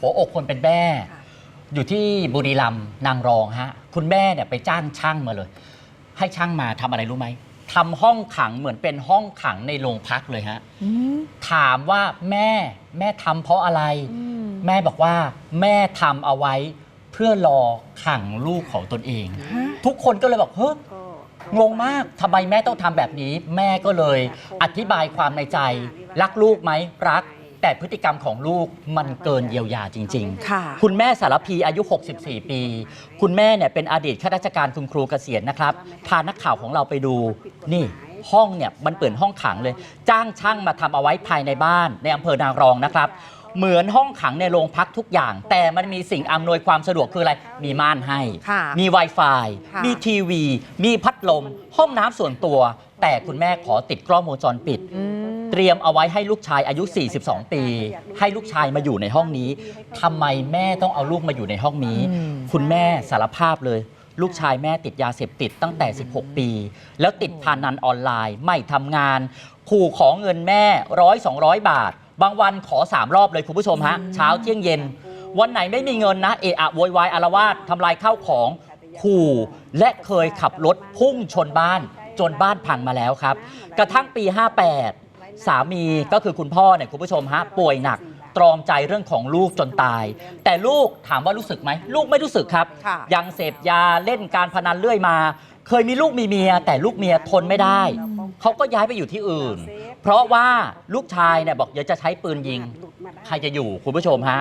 หัวอกคนเป็นแม่ค่ะอยู่ที่บุรีรัมย์นางรองฮะ คุณแม่เนี่ยไปจ้างช่างมาเลย ให้ช่างมาทำอะไรรู้ไหมทำห้องขังเหมือนเป็นห้องขังในโรงพักเลยฮะ อืมถามว่าแม่แม่ทำเพราะอะไร อืมแม่บอกว่าแม่ทำเอาไว้เพื่อรอขังลูกของตนเอง ฮะ ทุกคนก็เลยบอกเฮ้ยงงมากทำไมแม่ต้องทำแบบนี้ แม่ก็เลย อธิบายความในใจ รักลูกไหมรัก แต่พฤติกรรมของลูกมันเกินเยียวยาจริง ๆ ค่ะ คุณแม่สารพีอายุ 64 ปี คุณแม่เนี่ยเป็นอดีตข้าราชการคุณครูเกษียณนะครับ พานักข่าวของเราไปดู นี่ ห้องเนี่ยมันเปิดห้องขังเลย จ้างช่างมาทำเอาไว้ภายในบ้าน ในอำเภอนางรองนะครับ เหมือนห้องขังในโรงพักทุกอย่าง แต่มันมีสิ่งอำนวยความสะดวกคืออะไร มีม่านให้ ค่ะมี Wi-Fi ค่ะ มีทีวี มีพัดลม ห้องน้ำส่วนตัว แต่คุณแม่ขอติดกล้องวงจรปิด อืมเต รียมเอาไว้ให้ลูกชายอายุ 42 ปี ให้ลูกชายมาอยู่ในห้องนี้ทำไมแม่ต้องเอาลูกมาอยู่ในห้องนี้อืมคุณแม่สารภาพเลย ลูกชายแม่ติดยาเสพติดตั้งแต่ 16 ปี แล้วติดพานันออนไลน์ไม่ทำงานขู่ขอเงินแม่ร้อยสองร้อยบาท บางวันขอ3รอบเลยคุณผู้ชมฮะเช้าเที่ยงเย็น วันไหนไม่มีเงินนะเอะอะโวยวายอารวาสทำลายข้าวของขู่และเคยขับรถพุ่งชนบ้านจนบ้านพังมาแล้วครับ กระทั่งปี 58 สามีก็คือคุณพ่อเนี่ยคุณผู้ชมฮะป่วยหนักตรอมใจเรื่องของลูกจนตาย แต่ลูกถามว่ารู้สึกไหมลูกไม่รู้สึกครับ ค่ะ ยังเสพยาเล่นการพนันเรื่อยมา เคยมีลูกมีเมีย แต่ลูกเมียทนไม่ได้ เขาก็ย้ายไปอยู่ที่อื่น เพราะว่าลูกชายเนี่ยบอกเดี๋ยวจะใช้ปืนยิง ใครจะอยู่คุณผู้ชมฮะ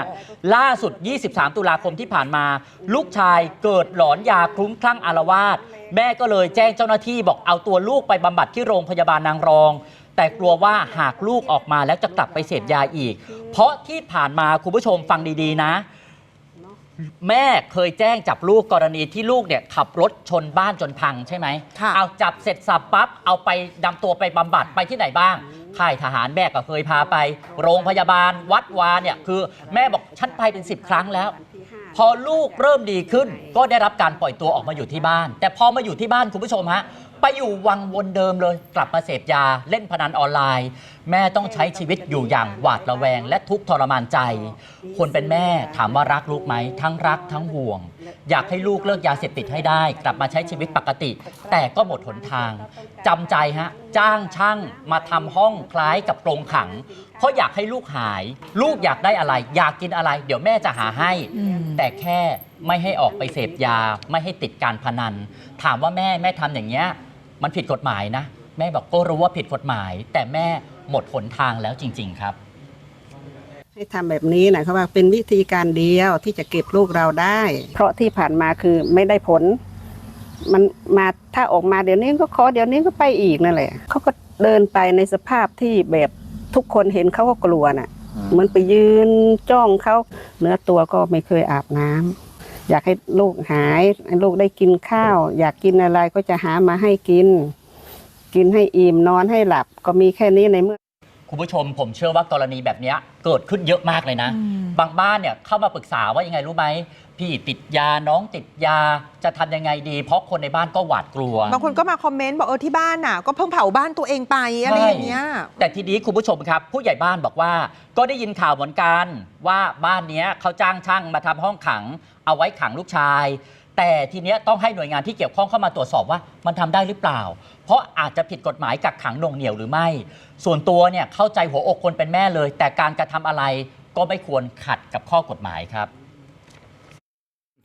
ล่าสุด 23 ตุลาคมที่ผ่านมา ลูกชายเกิดหลอนยาคลุ้มคลั่งอารวาสแม่ก็เลยแจ้งเจ้าหน้าที่บอกเอาตัวลูกไปบำบัดที่โรงพยาบาลนางรอง แต่กลัวว่าหากลูกออกมาแล้วจะกลับไปเสพยาอีก เพราะที่ผ่านมาคุณผู้ชมฟังดีๆนะ แม่เคยแจ้งจับลูกกรณีที่ลูกเนี่ยขับรถชนบ้านจนพังใช่ไหม ค่ะ เอาจับเสร็จสับปั๊บเอาไปนำตัวไปบำบัดไปที่ไหนบ้าง ค่ายทหารแม่ก็เคยพาไป โรงพยาบาลวัดวาเนี่ยคือแม่บอกฉันไปเป็น 10 ครั้งแล้ว พอลูกเริ่มดีขึ้นก็ได้รับการปล่อยตัวออกมาอยู่ที่บ้าน แต่พอมาอยู่ที่บ้านคุณผู้ชมฮะ ไปอยู่วังวนเดิมเลย กลับมาเสพยาเล่นพนันออนไลน์ แม่ต้องใช้ชีวิตอยู่อย่างหวาดระแวง และทุกข์ทรมานใจ คนเป็นแม่ถามว่ารักลูกไหม ทั้งรักทั้งห่วง อยากให้ลูกเลิกยาเสพติดให้ได้ กลับมาใช้ชีวิตปกติ แต่ก็หมดหนทางจำใจฮะ จ้างช่างมาทำห้องคล้ายกับกรงขัง เพราะอยากให้ลูกหาย ลูกอยากได้อะไร อยากกินอะไร เดี๋ยวแม่จะหาให้ แต่แค่ไม่ให้ออกไปเสพยา ไม่ให้ติดการพนัน ถามว่าแม่แม่ทำอย่างเงี้ย มันผิดกฎหมายนะ แม่บอกก็รู้ว่าผิดกฎหมาย แต่แม่หมดหนทางแล้วจริง ๆ ครับ ให้ทำแบบนี้นะเขาว่าเป็นวิธีการเดียวที่จะเก็บลูกเราได้ เพราะที่ผ่านมาคือไม่ได้ผล มันมาถ้าออกมาเดี๋ยวนี้ก็ขอเดี๋ยวนี้ก็ไปอีกนั่นแหละเขาก็เดินไปในสภาพที่แบบทุกคนเห็นเขาก็กลัวน่ะ เหมือนไปยืนจ้องเขาเนื้อตัวก็ไม่เคยอาบน้ำ อยากให้ลูกหายให้ลูกได้กินข้าว อยากกินอะไรก็จะหามาให้กิน กินให้อิ่มนอนให้หลับก็มีแค่นี้ในเมื่อ คุณผู้ชมผมเชื่อว่ากรณีแบบเนี้ยเกิดขึ้นเยอะมากเลยนะ อืม บางบ้านเนี่ยเข้ามาปรึกษาว่ายังไงรู้ไหมพี่ติดยาน้องติดยาจะทำยังไงดี เพราะคนในบ้านก็หวาดกลัว บางคนก็มาคอมเมนต์บอกเออที่บ้านน่ะก็เพิ่งเผาบ้านตัวเองไปอะไรอย่างเงี้ย แต่ทีนี้คุณผู้ชมครับ ผู้ใหญ่บ้านบอกว่า ก็ได้ยินข่าวเหมือนกันว่าบ้านเนี้ยเขาจ้างช่างมาทำห้องขัง เอาไว้ขังลูกชาย แต่ทีเนี้ยต้องให้หน่วยงานที่เกี่ยวข้องเข้ามาตรวจสอบว่ามันทำได้หรือเปล่า เพราะอาจจะผิดกฎหมายกักขังหน่วงเหนี่ยวหรือไม่ ส่วนตัวเนี่ยเข้าใจหัวอกคนเป็นแม่เลย แต่การกระทำอะไรก็ไม่ควรขัดกับข้อกฎหมายครับ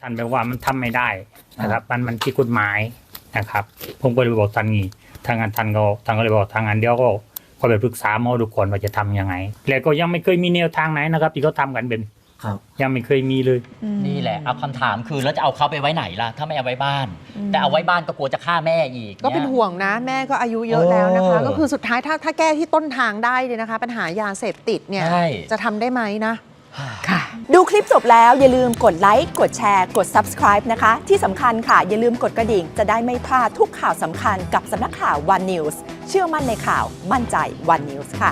ท่านบอกว่ามันทำไม่ได้นะครับ มันมันที่กฎหมายนะครับ ผมก็เลยบอกท่านงี้ทางงานท่านก็ท่านก็เลยบอกทางงานเดียวก็ก็ไปปรึกษาหมอทุกคนว่าจะทำยังไง แล้วก็ยังไม่เคยมีแนวทางไหนนะครับ ที่เขาทำกันเป็น ครับ ยังไม่เคยมีเลยนี่แหละเอาคำถามคือแล้วจะเอาเขาไปไว้ไหนล่ะ ถ้าไม่เอาไว้บ้าน อืม แต่เอาไว้บ้านก็กลัวจะฆ่าแม่อีก ก็เป็นยห่วงนะ แม่ก็อายุเยอะแล้วนะคะ เออก็คือสุดท้ายถ้าถ้าแก้ที่ต้นทางได้เลยนะคะ ปัญหายาเสพติดเนี่ย ใช่ จะทำได้ไหมนะดูคลิปจบแล้วอย่าลืมกดไลค์ กดแชร์ กด subscribe นะคะ ที่สำคัญค่ะ อย่าลืมกดกระดิ่ง จะได้ไม่พลาดทุกข่าวสำคัญกับสำนักข่าว One News เชื่อมั่นในข่าวมั่นใจ One News ค่ะ